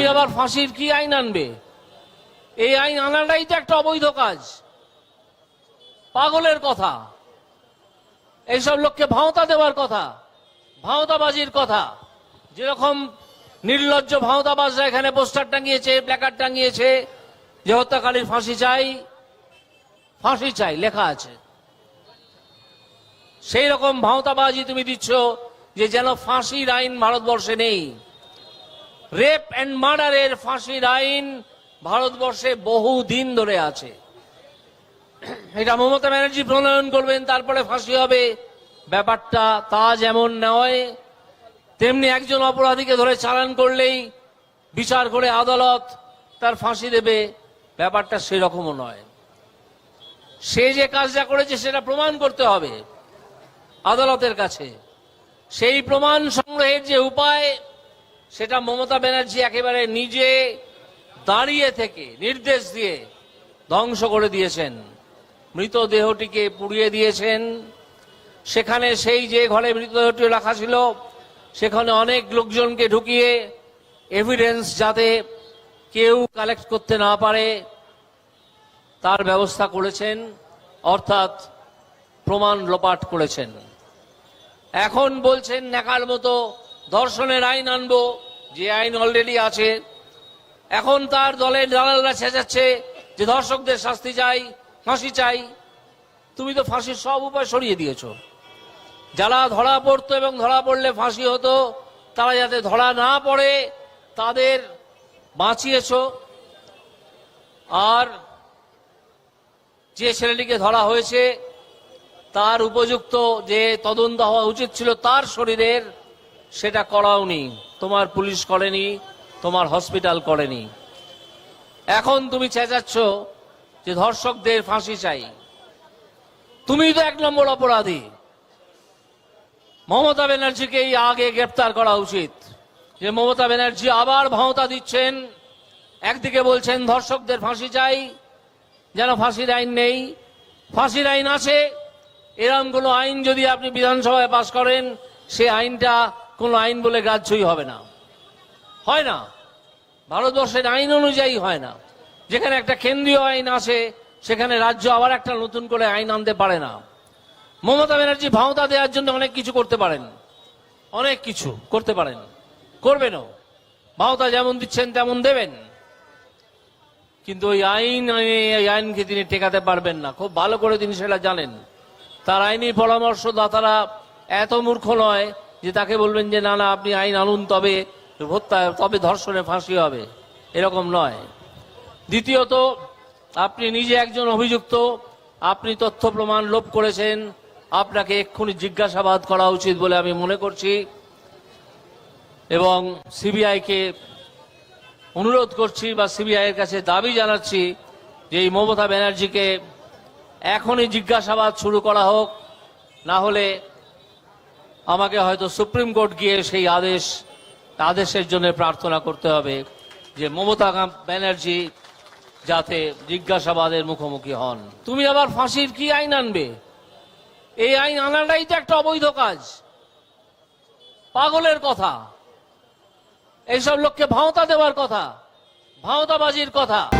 তুমি আবার ফাঁসির কি আইন আনবে? এই আইন আনাটাই তো একটা অবৈধ কাজ। পাগলের কথা। এইসব লোককে ভাওতা দেওয়ার কথা, ভাওতাবাজির কথা। যেরকম নির্লজ্জ ভাওতাবাজরা এখানে পোস্টার টাঙিয়েছে, প্ল্যাকার্ড টাঙিয়েছে, যে হত্যাকারীর ফাঁসি চাই ফাঁসি চাই, লেখা আছে। সেই রকম ভাওতাবাজি তুমি দিচ্ছ যে যেন ফাঁসির আইন ভারতবর্ষে নেই। রেপ অ্যান্ড মার্ডারের ফাঁসির আইন ভারতবর্ষে বহু দিন ধরে আছে। এটা মমতা ব্যানার্জি প্রণয়ন করবেন, তারপরে ফাঁসি হবে। ব্যাপারটা তা যেমন নয়, তেমনি একজন অপরাধীকে ধরে চালান করলেই বিচার করে আদালত তার ফাঁসি দেবে। ব্যাপারটা সেরকমও নয়। সে যে কাজটা করেছে সেটা প্রমাণ করতে হবে আদালতের কাছে। সেই প্রমাণ সংগ্রহের যে উপায় সেটা মমতা ব্যানার্জি একেবারে নিজে দাঁড়িয়ে থেকে নির্দেশ দিয়ে ধ্বংস করে দিয়েছেন। মৃতদেহটিকে পুড়িয়ে দিয়েছেন। সেখানে সেই যে ঘরে মৃতদেহটি রাখা ছিল, সেখানে অনেক লোকজনকে ঢুকিয়ে এভিডেন্স যাতে কেউ কালেক্ট করতে না পারে, তার ব্যবস্থা করেছেন, অর্থাৎ প্রমাণ লোপাট করেছেন। এখন বলছেন, নেকার মতো ধর্ষণের আইন আনব। যে আইন অলরেডি আছে। এখন তার দলের দালালরা ছেঁচাচ্ছে যে ধর্ষকদের শাস্তি চাই, ফাঁসি চাই। তুমি তো ফাঁসির সব উপায় সরিয়ে দিয়েছ। যারা ধরা পড়তো এবং ধরা পড়লে ফাঁসি হতো, তারা যাতে ধরা না পড়ে, তাদের বাঁচিয়েছো। আর যে ছেলেটিকে ধরা হয়েছে, তার উপযুক্ত যে তদন্ত হওয়া উচিত ছিল তার শরীরের, সেটা করাওনি তোমার পুলিশ করেনি, তোমার হসপিটাল করেনি। এখন তুমি চেঁচাচ্ছ যে ধর্ষকদের ফাঁসি চাই। তুমি তো এক নম্বর অপরাধী। মমতা ব্যানার্জিকেই আগে গ্রেপ্তার করা উচিত। যে মমতা ব্যানার্জি আবার ভাওতা দিচ্ছেন, একদিকে বলছেন ধর্ষকদের ফাঁসি চাই, যেন ফাঁসির আইন নেই। ফাঁসির আইন আছে এরম কোনো আইন যদি আপনি বিধানসভায় পাশ করেন, সে আইনটা কোনো আইন বলে গ্রাহ্যই হবে না। হয় না। ভারতবর্ষের আইন অনুযায়ী হয় না। যেখানে একটা কেন্দ্রীয় আইন আছে সেখানে রাজ্য আবার একটা নতুন করে আইন আনতে পারে না। মমতা ব্যানার্জি ভাওতা দেওয়ার জন্য অনেক কিছু করতে পারেন। অনেক কিছু করতে পারেন। করবেনও। ভাওতা যেমন দিচ্ছেন, তেমন দেবেন। কিন্তু ওই আইন, এই আইনকে তিনি টেকাতে পারবেন না। খুব ভালো করে তিনি সেটা জানেন। তার আইনি পরামর্শদাতারা এত মূর্খ নয় যে তাকে বলবেন যে, না না, আপনি আইন আনুন, তবে হত্যা, তবে ধর্ষণে ফাঁসি হবে। এরকম নয়। দ্বিতীয়ত, আপনি নিজে একজন অভিযুক্ত, আপনি তথ্য প্রমাণ লোপ করেছেন, আপনাকে এক্ষুনি জিজ্ঞাসাবাদ করা উচিত বলে আমি মনে করছি। এবং সিবিআইকে অনুরোধ করছি বা সিবিআই এর কাছে দাবি জানাচ্ছি যে, এই মমতা ব্যানার্জিকে এখনই জিজ্ঞাসাবাদ শুরু করা হোক, না হলে আমাকে হয়তো সুপ্রিম কোর্ট গিয়ে সেই আদেশ, আদেশের জন্য প্রার্থনা করতে হবে যে মমতা ব্যানার্জি যাতে জিজ্ঞাসাবাদের মুখোমুখি হন। তুমি আবার ফাঁসির কি আইন আনবে? এই আইন আনাটাই তো একটা অবৈধ কাজ। পাগলের কথা। এইসব লোককে ভাওতা দেওয়ার কথা। ভাওতাবাজির কথা।